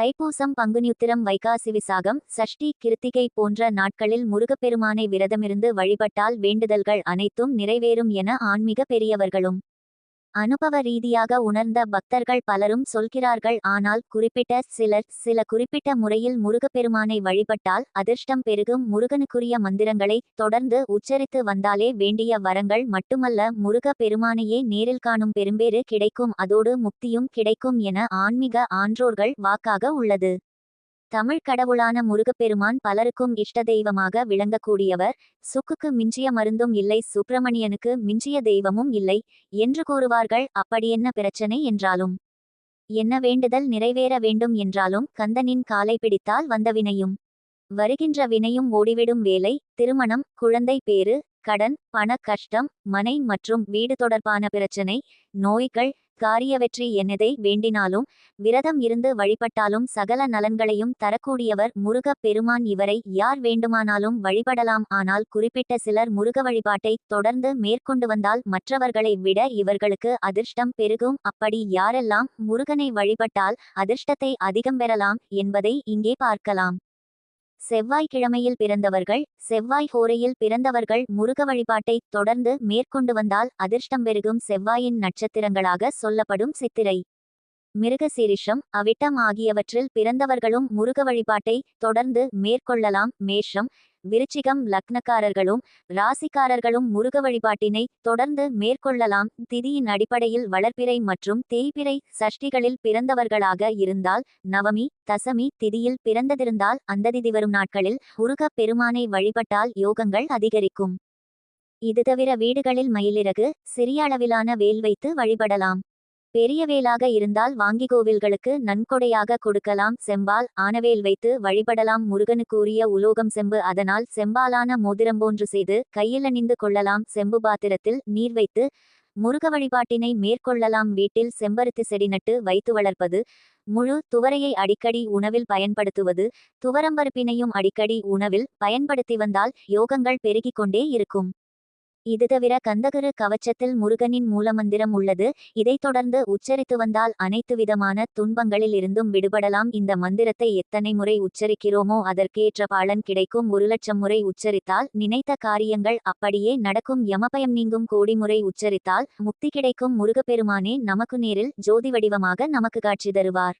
தைப்பூசம் பங்குனியுத்திரம் வைகாசி விசாகம் சஷ்டி கிருத்திகை போன்ற நாட்களில் முருகப்பெருமானை விரதமிருந்து வழிபட்டால் வேண்டுதல்கள் அனைத்தும் நிறைவேறும் என ஆன்மீக பெரியவர்களும் அனுபவ ரீதியாக உணர்ந்த பக்தர்கள் பலரும் சொல்கிறார்கள் ஆனால் குறிப்பிட்ட சிலர் சில குறிப்பிட்ட முறையில் முருகப்பெருமானை வழிபட்டால் அதிர்ஷ்டம் பெருகும். முருகனுக்குரிய மந்திரங்களை தொடர்ந்து உச்சரித்து வந்தாலே வேண்டிய வரங்கள் மட்டுமல்ல. முருக பெருமானையே நேரில் காணும் பெரும்பேறு கிடைக்கும். அதோடு முக்தியும் கிடைக்கும் என ஆன்மீக ஆன்றோர்கள் வாக்காக உள்ளது. தமிழ் கடவுளான முருகப்பெருமான் பலருக்கும் இஷ்ட தெய்வமாக விளங்கக்கூடியவர். சுக்குக்கு மிஞ்சிய மருந்தும் இல்லை சுப்பிரமணியனுக்கு மிஞ்சிய தெய்வமும் இல்லை. என்று கூறுவார்கள் அப்படியென்ன பிரச்சனை என்றாலும். என்ன வேண்டுதல் நிறைவேற வேண்டும் என்றாலும் கந்தனின் காலை பிடித்தால் வந்த வினையும். வருகின்ற வினையும் ஓடிவிடும் வேலை திருமணம் குழந்தை பேறு கடன் பண கஷ்டம் மனை மற்றும் வீடு தொடர்பான பிரச்சனை நோய்கள் காரியவெற்றி என்னதை வேண்டினாலும் விரதம் இருந்து வழிபட்டாலும் சகல நலன்களையும் தரக்கூடியவர் முருகப் பெருமான் இவரை யார் வேண்டுமானாலும் வழிபடலாம். ஆனால் குறிப்பிட்ட சிலர் முருக வழிபாட்டை தொடர்ந்து மேற்கொண்டு வந்தால் மற்றவர்களை விட இவர்களுக்கு அதிர்ஷ்டம் பெருகும். அப்படி யாரெல்லாம் முருகனை வழிபட்டால் அதிர்ஷ்டத்தை அதிகம் பெறலாம் என்பதை இங்கே பார்க்கலாம். செவ்வாய்க்கிழமையில் பிறந்தவர்கள் செவ்வாய் ஹோரையில் பிறந்தவர்கள் முருக வழிபாட்டை தொடர்ந்து மேற்கொண்டு வந்தால் அதிர்ஷ்டம் பெருகும் செவ்வாயின் நட்சத்திரங்களாக சொல்லப்படும் சித்திரை. மிருகசீரிஷம் அவிட்டம் ஆகியவற்றில் பிறந்தவர்களும் முருக வழிபாட்டை தொடர்ந்து மேற்கொள்ளலாம். மேஷம் விருச்சிகம் லக்னக்காரர்களும் ராசிக்காரர்களும் முருக வழிபாட்டினை தொடர்ந்து மேற்கொள்ளலாம். திதியின் அடிப்படையில் வளர்ப்பிறை மற்றும் தேய்பிறை சஷ்டிகளில் பிறந்தவர்களாக இருந்தால் நவமி தசமி திதியில் பிறந்ததிருந்தால் அந்த திதி வரும் நாட்களில் முருகப் பெருமானை வழிபட்டால் யோகங்கள் அதிகரிக்கும். இது தவிர வீடுகளில் மயிலிறகு சிறிய அளவிலான வேல் வைத்து வழிபடலாம். பெரியவேலாக இருந்தால் வாங்கி கோவில்களுக்கு நன்கொடையாக கொடுக்கலாம். செம்பால் ஆனவேல் வைத்து வழிபடலாம். முருகனுக்குரிய உலோகம் செம்பு அதனால் செம்பாலான மோதிரம் போன்று செய்து கையில் அணிந்து கொள்ளலாம். செம்பு பாத்திரத்தில் நீர் வைத்து முருக வழிபாட்டினை மேற்கொள்ளலாம். வீட்டில் செம்பருத்தி செடி நட்டு வைத்து வளர்ப்பது முழு துவரையை அடிக்கடி உணவில் பயன்படுத்துவது துவரம்பருப்பினையும் அடிக்கடி உணவில் பயன்படுத்தி வந்தால் யோகங்கள் பெருகிக் கொண்டே இருக்கும். இது தவிர கந்தகர கவச்சத்தில் முருகனின் மூலமந்திரம் உள்ளது. இதைத் தொடர்ந்து உச்சரித்து வந்தால் அனைத்து விதமான துன்பங்களில் இருந்தும் விடுபடலாம். இந்த மந்திரத்தை எத்தனை முறை உச்சரிக்கிறோமோ அதற்கேற்ற பலன் கிடைக்கும். ஒரு லட்சம் முறை உச்சரித்தால் நினைத்த காரியங்கள் அப்படியே நடக்கும். யமபயம் நீங்கும். கோடி முறை உச்சரித்தால் முக்தி கிடைக்கும். முருகப்பெருமானே நமக்கு நேரில் ஜோதி வடிவமாக நமக்கு காட்சி தருவார்.